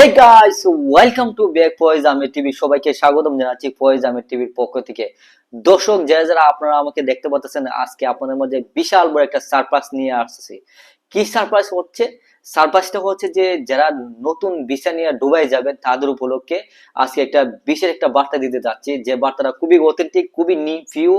Hey guys welcome to back Faiz Ahmed TV সবাইকে স্বাগতম জানাচ্ছি ফয়েজ আহমেদ টিভির পক্ষ থেকে। দর্শক, যারা যারা আপনারা আমাকে দেখতে পাচ্ছেন, আজকে আপনাদের মধ্যে বিশাল বড় একটা সারপ্রাইজ নিয়ে কি সারপ্রাইজ হচ্ছে? সারপ্রাইজটা হচ্ছে যে, যারা নতুন ভিসা নিয়ে দুবাই যাবেন, তাদের উপলক্ষে আজকে একটা বিশেষ একটা বার্তা দিতে যাচ্ছি। যে বার্তাটা খুবই অথেন্টিক খুবই নিউ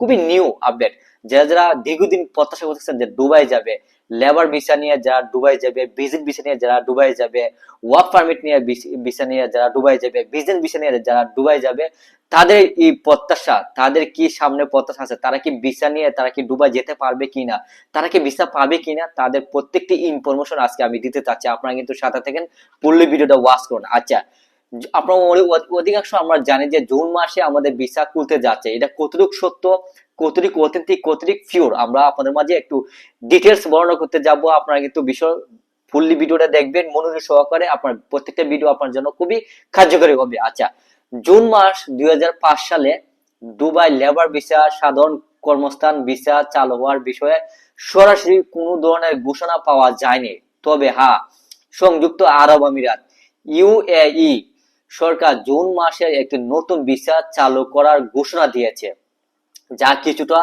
খুবই নিউ আপডেট যারা যারা দীর্ঘদিন প্রত্যাশা করতেছেন যে দুবাই যাবে লেবার ভিসা নিয়ে যারা দুবাই যাবে ভিজিট ভিসা নিয়ে যারা দুবাই যাবে ওয়ার্ক পারমিট নিয়ে ভিসা নিয়ে যারা দুবাই যাবে বিজনেস ভিসা নিয়ে যারা দুবাই যাবে, তাদের এই প্রত্যাশা, তাদের কি সামনে প্রত্যাশা আছে? তারা কি ভিসা নিয়ে, তারা কি দুবাই যেতে পারবে কিনা? তারা কি ভিসা পাবে কিনা? তাদের প্রত্যেকটি ইনফরমেশন আজকে আমি দিতে চাচ্ছি। আপনারা কিন্তু সাথে থাকেন পুরো ভিডিওটা ওয়াচ করুন। আচ্ছা আপনার অধিকাংশ আমরা জানি যে জুন মাসে আমাদের ভিসা খুলতে যাচ্ছে। এটা কতটুকু সত্য, কতটুকু অথেন্টিক কতটুকু ফিওর আমরা আপনাদের মাঝে একটু ডিটেলস বর্ণনা করতে যাব। আপনারা কিন্তু বিষয় ফুললি ভিডিওটা দেখবেন, মনোযোগ সহকারে আপনার প্রত্যেকটা ভিডিও আপনার জন্য খুবই কার্যকরী হবে। আচ্ছা জুন মাস দুই হাজার পাঁচ সালে দুবাই লেবার ভিসা সাধারণ কর্মস্থান ভিসা চালু হওয়ার বিষয়ে সরাসরি কোনো ধরনের ঘোষণা পাওয়া যায়নি। তবে হ্যাঁ সংযুক্ত আরব আমিরাত ইউএই সরকার জুন মাসে একটি নতুন ভিসা চালু করার ঘোষণা দিয়েছে, যা কিছুটা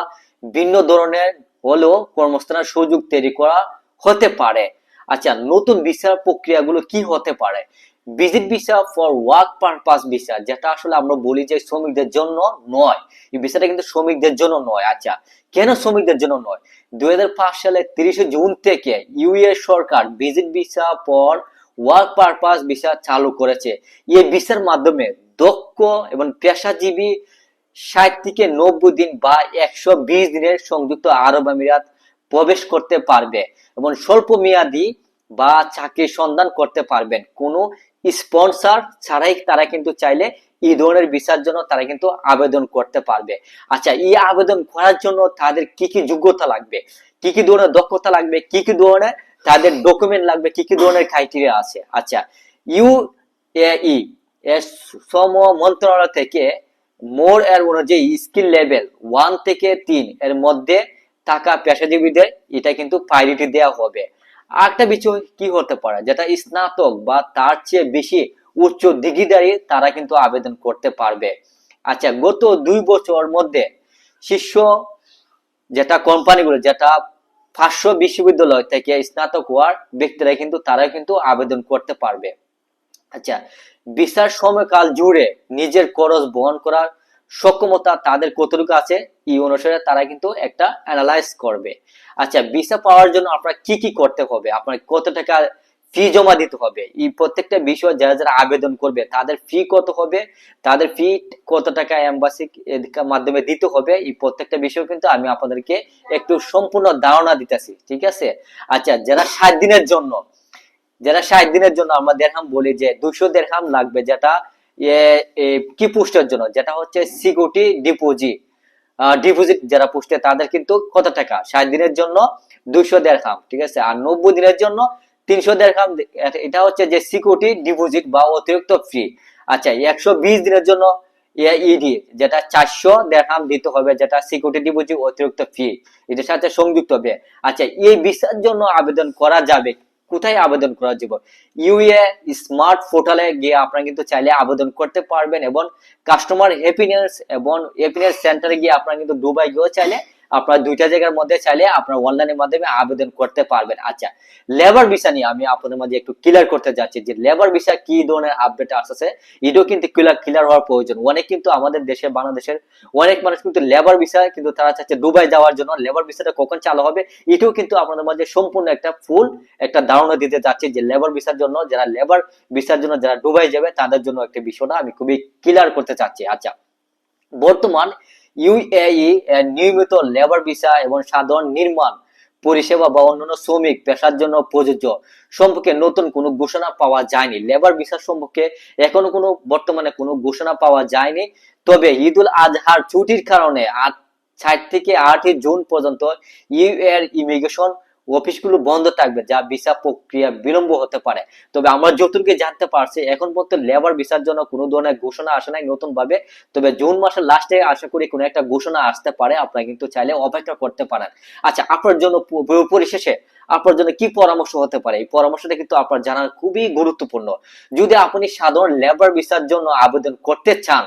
ভিন্ন ধরনের হলেও কর্মস্থানের সুযোগ তৈরি করা হতে পারে। আচ্ছা নতুন ভিসার প্রক্রিয়াগুলো কি হতে পারে? Visit visa for work purpose visa যেটা আসলে আমরা বলি যে শ্রমিকদের জন্য নয়। এই ভিসাটা কিন্তু শ্রমিকদের জন্য নয়। আচ্ছা কেন শ্রমিকদের জন্য নয়? দুই সালে তিরিশে জুন থেকে UA Sarkar visit visa for work purpose visa চালু করেছে। এই ভিসার মাধ্যমে দক্ষ এবং পেশাজীবী ষাট থেকে নব্বই দিন বা একশো বিশ দিনের সংযুক্ত আরব আমিরাত প্রবেশ করতে পারবে এবং স্বল্প মেয়াদি বা চাকরির সন্ধান করতে পারবেন। কোনো স্পন্সর ছাড়াই তারা কিন্তু চাইলে এই ধরনের ভিসার জন্য তারা কিন্তু আবেদন করতে পারবে। আচ্ছা এই আবেদন করার জন্য তাদের কি কি যোগ্যতা লাগবে? কি কি ধরনের দক্ষতা লাগবে? কি কি ধরনের তাদের ডকুমেন্ট লাগবে, কি কি ধরনের ক্রাইটেরিয়া আছে? আচ্ছা ইউ ই শ্রম মন্ত্রণালয় থেকে মোর এর অনুযায়ী স্কিল লেভেল ওয়ান থেকে তিন এর মধ্যে থাকা পেশাজীবীদের এটা কিন্তু প্রায়োরিটি দেওয়া হবে। আরেকটা বিষয় কি হতে পারে? যেটা স্নাতক বা তার চেয়ে বেশি উচ্চ ডিগ্রিধারী তারা কিন্তু আবেদন করতে পারবে। আচ্ছা গত দুই বছর মধ্যে শীর্ষ যেটা কোম্পানিগুলো যেটা পাঁচশো বিশ্ববিদ্যালয় থেকে স্নাতক হওয়ার ব্যক্তিরা কিন্তু তারা কিন্তু আবেদন করতে পারবে। আচ্ছা বিচার সময়কাল জুড়ে নিজের খরচ বহন করার সক্ষমতা তাদের কতটুকু আছে, এই অনুসারে তারা কিন্তু একটা অ্যানালাইজ করবে। আচ্ছা ভিসা পাওয়ার জন্য আপনার কি কি করতে হবে? আপনার কত টাকা ফি জমা দিতে হবে। এই প্রত্যেকটা বিষয় যারা যারা আবেদন করবে, তাদের ফি কত হবে, তাদের ফি কত টাকা এম্বাসি মাধ্যমে দিতে হবে, এই প্রত্যেকটা বিষয় কিন্তু আমি আপনাদেরকে একটু সম্পূর্ণ ধারণা দিতেছি, ঠিক আছে? আচ্ছা যারা সাত দিনের জন্য, যারা ষাট দিনের জন্য আমরা দেড়হাম বলি যে দুশো দেড়হাম লাগবে, যেটা কি পোস্টের জন্য? যেটা হচ্ছে সিকিউরিটি ডিপোজিট ডিপোজিট যারা পোস্টে, তাদের কিন্তু কত টাকা? ষাট দিনের জন্য দুশো দেড়হাম ঠিক আছে? আর নব্বই দিনের জন্য তিনশো দেড়হাম এটা হচ্ছে যে সিকিউরিটি ডিপোজিট বা অতিরিক্ত ফি। আচ্ছা একশো বিশ দিনের জন্য ইডি যেটা চারশো দেড়হাম দিতে হবে, যেটা সিকিউরিটি ডিপোজিট, অতিরিক্ত ফি। এটার সাথে সংযুক্ত হবে আচ্ছা এই ভিসার জন্য আবেদন করা যাবে? কোথায় আবেদন করা যাবে? ইউএ স্মার্ট পোর্টালে গিয়ে আপনারা কিন্তু চাইলে আবেদন করতে পারবেন এবং কাস্টমার হ্যাপিনেস এবং হ্যাপিনেস সেন্টারে গিয়ে আপনারা কিন্তু দুবাই গিয়েও চাইলে আপনার দুইটা জায়গার মধ্যে চাইলে আপনার অনলাইনের মাধ্যমে আবেদন করতে পারবেন। আচ্ছা লেবার ভিসা নিয়ে আমি আপনাদের মাঝে একটু ক্লিয়ার করতে যাচ্ছি যে লেবার ভিসা কি ধরনের আপডেট আসছে এটাও কিন্তু ক্লিয়ার ক্লিয়ার হওয়ার প্রয়োজন। অনেক কিন্তু আমাদের দেশে, বাংলাদেশের অনেক মানুষ কিন্তু লেবার ভিসা কিন্তু তারা চাচ্ছে দুবাই যাওয়ার জন্য। লেবার ভিসাটা কখন চালু হবে, এটাও কিন্তু আপনাদের মাঝে সম্পূর্ণ একটা ফুল একটা ধারণা দিতে যাচ্ছি যে লেবার ভিসার জন্য, যারা লেবার ভিসার জন্য যারা দুবাই যাবে, তাদের জন্য একটা বিষয়টা আমি খুবই ক্লিয়ার করতে চাচ্ছি। আচ্ছা বর্তমান ইউএই নিয়মিত লেবার ভিসা এবং সাধারণ নির্মাণ, পরিষেবা বা অন্যান্য শ্রমিক পেশার জন্য প্রযোজ্য। সম্পর্কে নতুন কোনো ঘোষণা পাওয়া যায়নি। লেবার ভিসা সম্পর্কে এখনও কোনো, বর্তমানে কোনো ঘোষণা পাওয়া যায়নি। তবে ঈদুল আজহার ছুটির কারণে আট ষাট থেকে আটই জুন পর্যন্ত ইউএর ইমিগ্রেশন অফিসগুলো বন্ধ থাকবে, যা ভিসা প্রক্রিয়া বিলম্ব হতে পারে। তবে আমরা যতটুকু জানতে পারছি, এখন পর্যন্ত লেবার ভিসার জন্য কোনো ধরনের ঘোষণা আসে নাই নতুন ভাবে তবে জুন মাসের লাস্টে আশা করি কোনো একটা ঘোষণা আসতে পারে, আপনারা কিন্তু চাইলে অপেক্ষা করতে পারেন। আচ্ছা আপনার জন্য পরিশেষে আপনার জন্য কি পরামর্শ হতে পারে? এই পরামর্শটা কিন্তু আপনার জানা খুবই গুরুত্বপূর্ণ। যদি আপনি সাধারণ লেবার ভিসার জন্য আবেদন করতে চান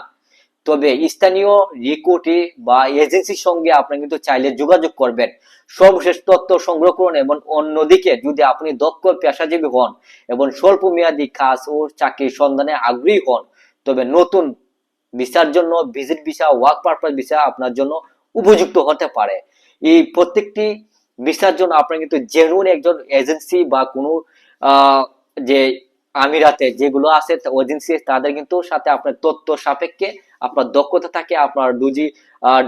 তবে স্থানীয় রিক্রুটি বা এজেন্সির সঙ্গে আপনি কিন্তু চাইলে যোগাযোগ করবেন। সর্বশেষ তথ্য সংগ্রহ করুন এবং অন্যদিকে যদি আপনি দক্ষ পেশাজীবী হন এবং স্বল্প মেয়াদী কাজ ও চাকরির সন্ধানে আগ্রহী হন, তবে নতুন ভিসার জন্য visit visa, work purpose visa আপনার জন্য উপযুক্ত হতে পারে। এই প্রত্যেকটি ভিসার জন্য আপনার কিন্তু জেনুইন একজন এজেন্সি বা কোনো যে আমিরাতে যেগুলো আছে এজেন্সি, তাদের কিন্তু সাথে আপনার তথ্য সাপেক্ষে আপনার দক্ষতা থাকে, আপনার দুজি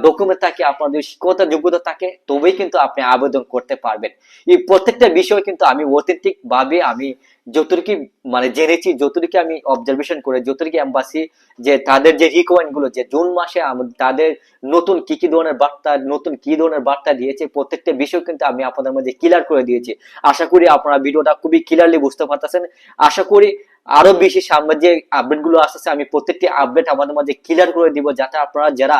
ডকুমেন্ট থাকে, আপনার যদি শিক্ষকতা যোগ্যতা থাকে, তবেই কিন্তু আপনি আবেদন করতে পারবেন। এই প্রত্যেকটা বিষয় কিন্তু আমি অথেন্টিক ভাবে আমি যতটুকু মানে জেনেছি, যতটুকু আমি অবজারভেশন করে, যতটুকু এম্বাসি যে তাদের যে রিকোয়ারমেন্টগুলো, যে জুন মাসে তাদের নতুন কি কি ধরনের বার্তা, নতুন কি ধরনের বার্তা দিয়েছে, প্রত্যেকটা বিষয় কিন্তু আমি আপনাদের মধ্যে ক্লিয়ার করে দিয়েছি। আশা করি আপনারা ভিডিওটা খুবই ক্লিয়ারলি বুঝতে পারতেছেন। আশা করি আরও বেশি সামনে আপডেটগুলো আসতেছে, আমি প্রত্যেকটি আপডেট আমাদের মাঝে ক্লিয়ার করে দিব যাতে আপনারা যারা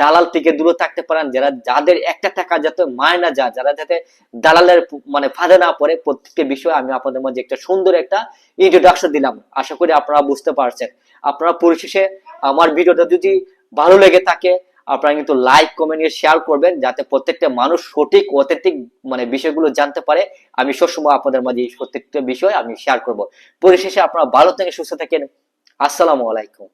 দালাল থেকে দূরে থাকতে পারেন, যারা যাদের একটা টাকা যাতে মায় না যায়, যারা যাতে দালালের মানে ফাঁদে না পড়ে, প্রত্যেকটি বিষয়ে আমি আপনাদের মাঝে একটা সুন্দর একটা ইন্ট্রোডাকশন দিলাম। আশা করি আপনারা বুঝতে পারছেন। আপনারা পরিশেষে আমার ভিডিওটা যদি ভালো লেগে থাকে আপনারা কিন্তু লাইক কমেন্ট শেয়ার করবেন যাতে প্রত্যেকটা মানুষ সঠিক অথেন্টিক মানে বিষয়গুলো জানতে পারে। আমি সবসময় আপনাদের মাঝে প্রত্যেকটা বিষয় আমি শেয়ার করব। পরিশেষে আপনারা ভালো থেকে সুস্থ থাকেন। আসসালামু আলাইকুম।